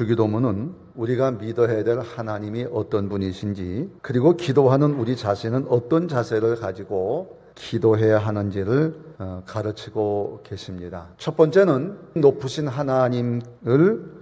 주기도문은 우리가 믿어야 될 하나님이 어떤 분이신지 그리고 기도하는 우리 자신은 어떤 자세를 가지고 기도해야 하는지를 어, 가르치고 계십니다. 첫 번째는 높으신 하나님을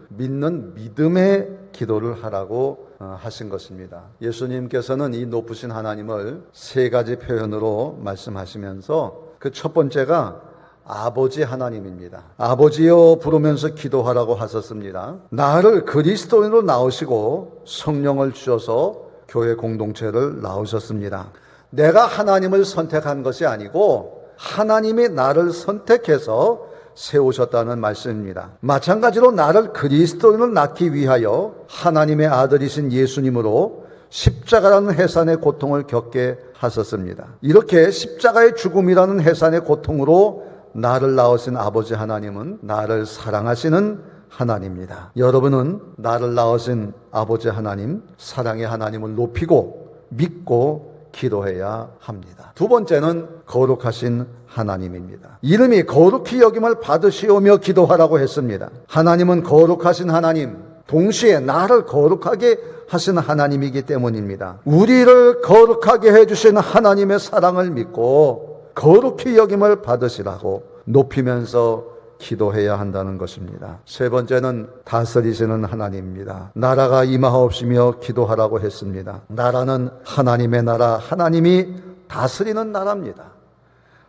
믿는 믿음의 기도를 하라고 어, 하신 것입니다. 예수님께서는 이 높으신 하나님을 세 가지 표현으로 말씀하시면서 그 첫 번째가 아버지 하나님입니다. 아버지여 부르면서 기도하라고 하셨습니다. 나를 그리스도인으로 나오시고 성령을 주셔서 교회 공동체를 나오셨습니다. 내가 하나님을 선택한 것이 아니고 하나님이 나를 선택해서 세우셨다는 말씀입니다. 마찬가지로 나를 그리스도인을 낳기 위하여 하나님의 아들이신 예수님으로 십자가라는 해산의 고통을 겪게 하셨습니다. 이렇게 십자가의 죽음이라는 해산의 고통으로 나를 낳으신 아버지 하나님은 나를 사랑하시는 하나님입니다. 여러분은 나를 낳으신 아버지 하나님, 사랑의 하나님을 높이고 믿고 기도해야 합니다. 두 번째는 거룩하신 하나님입니다. 이름이 거룩히 여김을 받으시오며 기도하라고 했습니다. 하나님은 거룩하신 하나님, 동시에 나를 거룩하게 하신 하나님이기 때문입니다. 우리를 거룩하게 해주신 하나님의 사랑을 믿고 거룩히 여김을 받으시라고 높이면서 기도해야 한다는 것입니다. 세 번째는 다스리시는 하나님입니다. 나라가 임하옵시며 기도하라고 했습니다. 나라는 하나님의 나라, 하나님이 다스리는 나라입니다.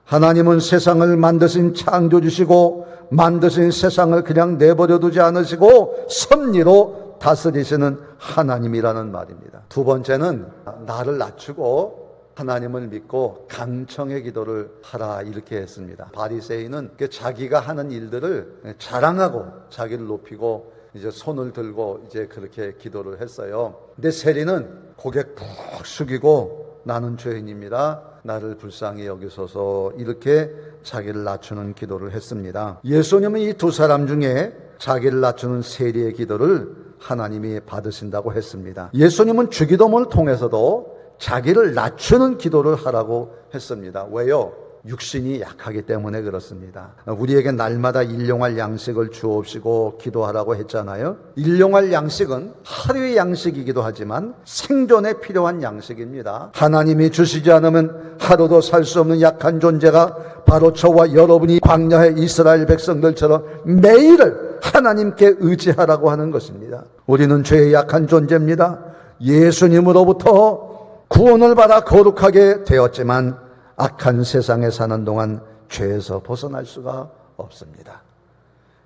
하나님은 세상을 만드신 창조주시고 만드신 세상을 그냥 내버려 두지 않으시고 섭리로 다스리시는 하나님이라는 말입니다. 두 번째는 나를 낮추고 하나님을 믿고 강청의 기도를 하라 이렇게 했습니다. 바리새인은 그 자기가 하는 일들을 자랑하고 자기를 높이고 이제 손을 들고 이제 그렇게 기도를 했어요. 근데 세리는 고개 푹 숙이고 나는 죄인입니다. 나를 불쌍히 여기소서 이렇게 자기를 낮추는 기도를 했습니다. 예수님은 이 두 사람 중에 자기를 낮추는 세리의 기도를 하나님이 받으신다고 했습니다. 예수님은 주기도문을 통해서도 자기를 낮추는 기도를 하라고 했습니다. 왜요? 육신이 약하기 때문에 그렇습니다. 우리에게 날마다 일용할 양식을 주옵시고 기도하라고 했잖아요. 일용할 양식은 하루의 양식이기도 하지만 생존에 필요한 양식입니다. 하나님이 주시지 않으면 하루도 살 수 없는 약한 존재가 바로 저와 여러분이 광야의 이스라엘 백성들처럼 매일을 하나님께 의지하라고 하는 것입니다. 우리는 죄의 약한 존재입니다. 예수님으로부터 구원을 받아 거룩하게 되었지만 악한 세상에 사는 동안 죄에서 벗어날 수가 없습니다.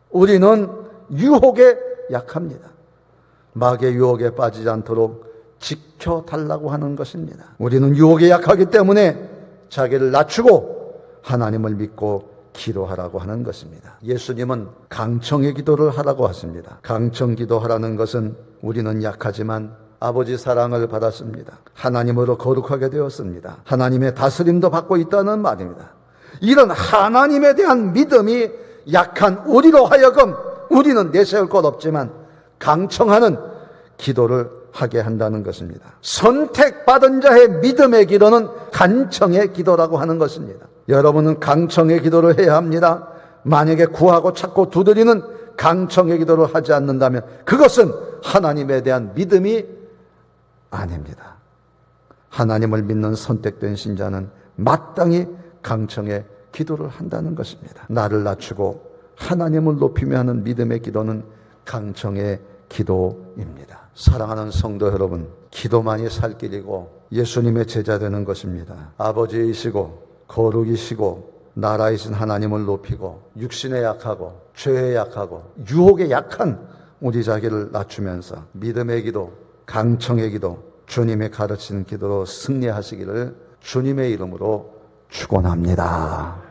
우리는 유혹에 약합니다. 마귀의 유혹에 빠지지 않도록 지켜달라고 하는 것입니다. 우리는 유혹에 약하기 때문에 자기를 낮추고 하나님을 믿고 기도하라고 하는 것입니다. 예수님은 강청의 기도를 하라고 하십니다. 강청 기도하라는 것은 우리는 약하지만 아버지 사랑을 받았습니다. 하나님으로 거룩하게 되었습니다. 하나님의 다스림도 받고 있다는 말입니다. 이런 하나님에 대한 믿음이 약한 우리로 하여금 우리는 내세울 것 없지만 강청하는 기도를 하게 한다는 것입니다. 선택받은 자의 믿음의 기도는 간청의 기도라고 하는 것입니다. 여러분은 강청의 기도를 해야 합니다. 만약에 구하고 찾고 두드리는 강청의 기도를 하지 않는다면 그것은 하나님에 대한 믿음이 아닙니다. 하나님을 믿는 선택된 신자는 마땅히 강청의 기도를 한다는 것입니다. 나를 낮추고 하나님을 높이며 하는 믿음의 기도는 강청의 기도입니다. 사랑하는 성도 여러분, 기도만이 살 길이고 예수님의 제자 되는 것입니다. 아버지이시고 거룩이시고 나라이신 하나님을 높이고 육신에 약하고 죄에 약하고 유혹에 약한 우리 자기를 낮추면서 믿음의 기도, 강청의 기도, 주님의 가르치는 기도로 승리하시기를 주님의 이름으로 축원합니다.